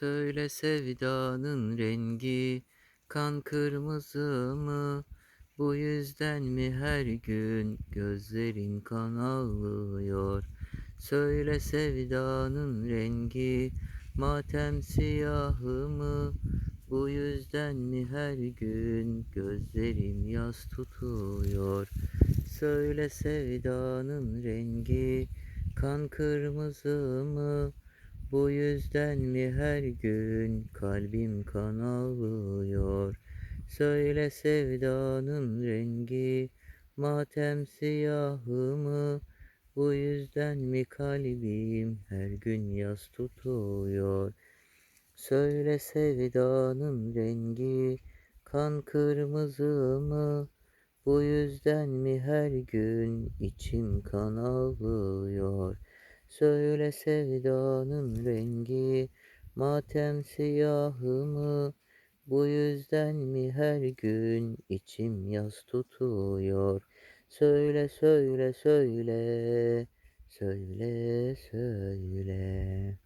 Söyle sevdanın rengi kan kırmızı mı? Bu yüzden mi her gün gözlerin kan ağlıyor? Söyle sevdanın rengi matem siyahı mı? Bu yüzden mi her gün gözlerim yas tutuyor? Söyle sevdanın rengi kan kırmızı mı? Bu yüzden mi her gün kalbim kan ağlıyor? Söyle sevdanın rengi matem siyahı mı? Bu yüzden mi kalbim her gün yas tutuyor? Söyle sevdanın rengi kan kırmızı mı? Bu yüzden mi her gün içim kan ağlıyor? Söyle sevdanın rengi matem siyahı mı? Bu yüzden mi her gün içim yas tutuyor? Söyle söyle söyle, söyle söyle.